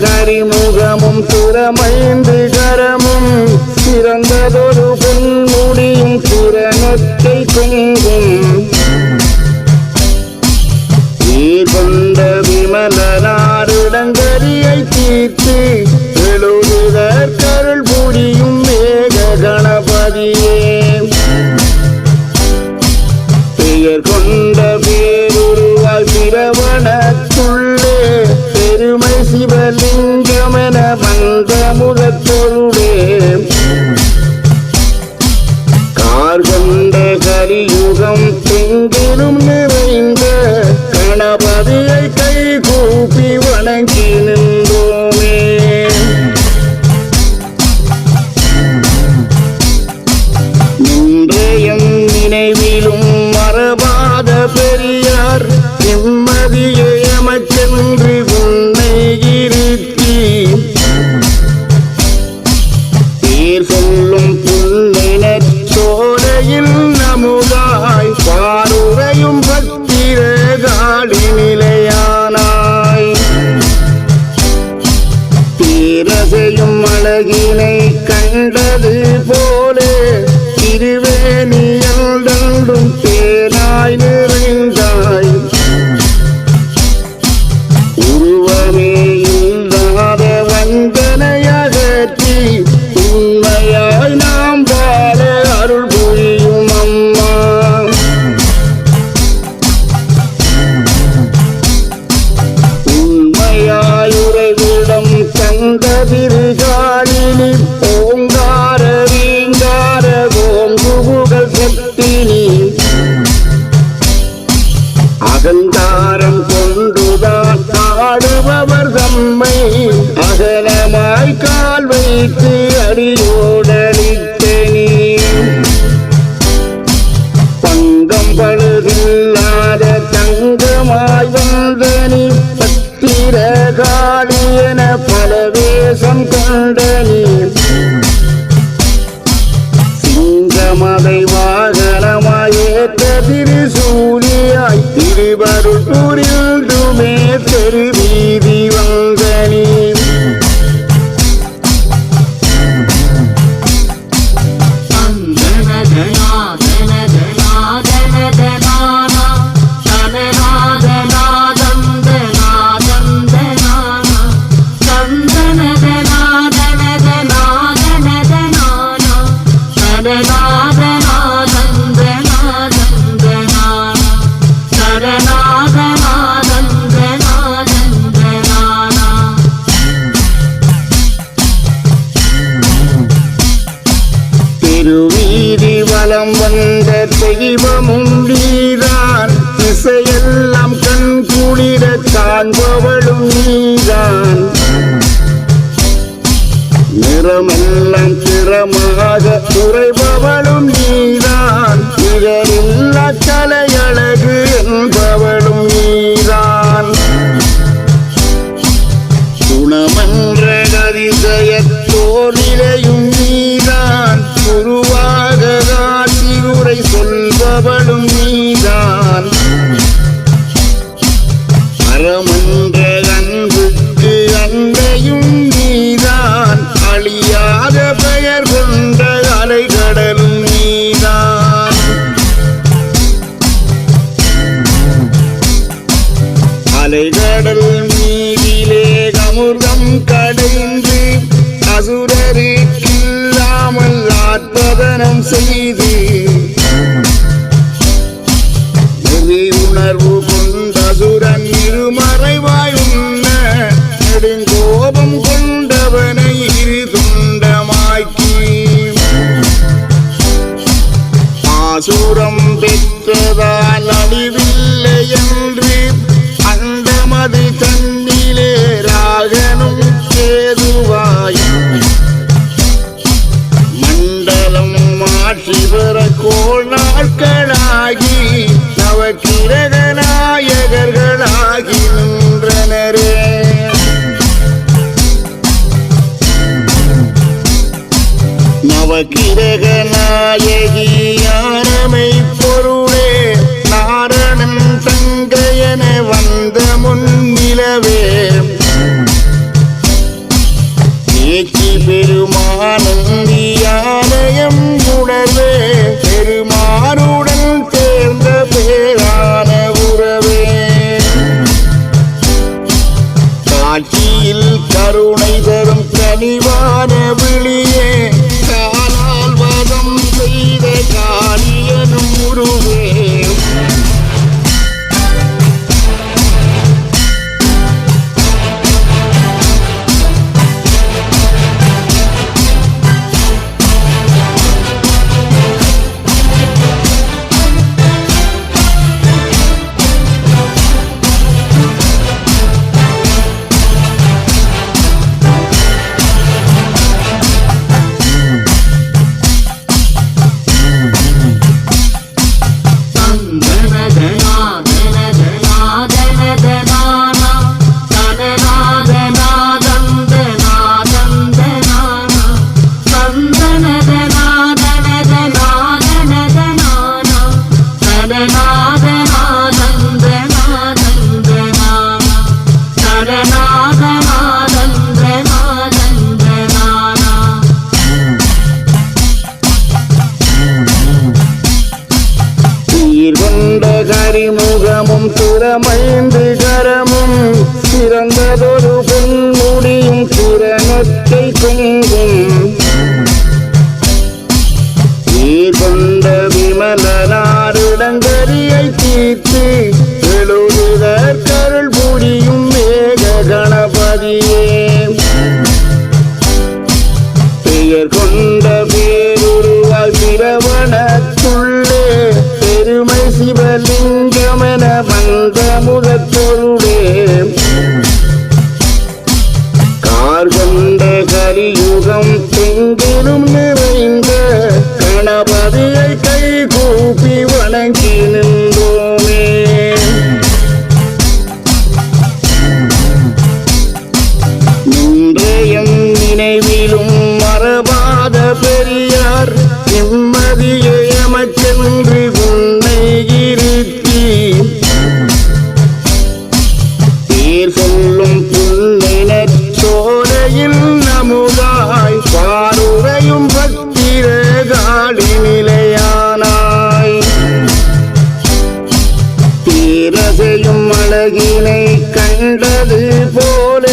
கரிமுகமும் திறமைந்து கரமும் சிறந்ததொரு பொன்முடியும் திறனத்தை கொங்கும் நீர் கொண்ட விமலனாருடங்கரியை தீர்த்து எங்கிலும் நிறைந்த கணபதியை கை கூப்பி வணங்கி உண்மையாயுறைவிடம் தந்ததிருகாலினி ஓங்கார வீங்கார ஓங்குபுகழ் சக்தினி அகங்காரம் கொண்டுதான் ஆடுபவர் தம்மை. அகலமாய் கால் வைத்து பழுதில்லாத தங்கமாய் வந்தனி. பல வேஷம் கொண்டனி சிங்கமதை வாகனமாயேற்ற திருவருள் திருவருட்டூரில்துமே தெருவீதி திருவீதி வலம் வந்த தெய்வமும் நீதான் திசையெல்லாம் கண் குளிர காண்பவளும் நீதான் நிறமெல்லாம் திறமாக குறைபவளும் நீதான் நிகரில்லா கலையழகு என்பவளும் நீ அழியாத பெயர் கொண்ட அலைகடலும் நீதான். அலைகடல் நீதிலே அமுர்தம் கடைந்து அசுரருக்கில்லாமல் ஆற்பதனம் செய்து உணர்வு கொண்ட சுரன் இருமறைவ அது தன்னிலே ராகனும் கேதுவாய் மண்டலம் மாற்றி பெற கோள் நாட்களாகி நவக்கிரக நாயகர்களாகி நின்றனரே. நவக்கிரக நாயகியானமை பொருளே கங்கையன வந்த முன்னிலவே. ஏச்சி பெருமானந்தியாலயம் உடவே பெருமானுடன் சேர்ந்த பேரான உறவே. காட்சியில் கருணை தரும் கனிவா கரிமுகமும் திறமைந்து கரமும் சிறந்ததொரு பொன்முடியும் திறனத்தை கொங்கும் நீர் கொண்ட வந்த முதற்பொருளே கார் கொண்ட கலியுகம் எங்கிலும் பேரசையும் கண்டது போல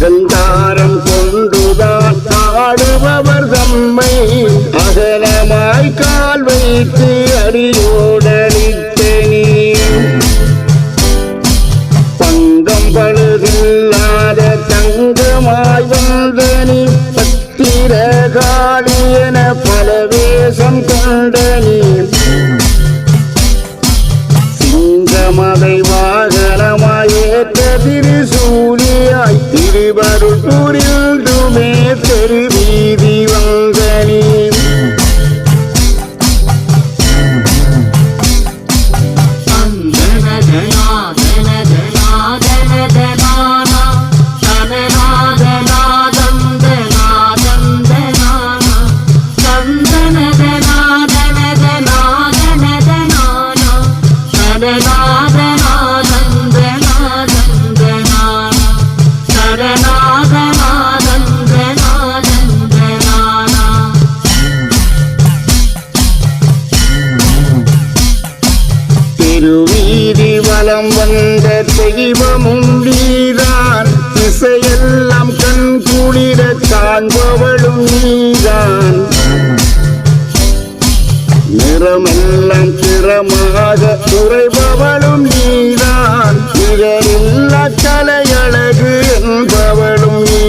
அகங்காரம் கொண்டுதான் ஆடுபவர் தம்மை. அகலமாய் கால் வைத்து அடியோடளித்தனி பங்கம் பழுதில்லாத தங்கமாய் வந்தனி பத்திர காளி என பல வேஷம் கொண்டனி சிங்கமதை வாழ் வாகனமாயேற்ற திருசூலியாய் திருவருள் புரிந்துமே தெருவீதி வந்த தெய்வமும் நீதான் திசையெல்லாம் கண் குளிர காண்பவளும் நீதான். நிறமெல்லாம் திறமாக குறைபவளும் நீதான். நிகரில்லா கலையழகு என்பவளும் நீ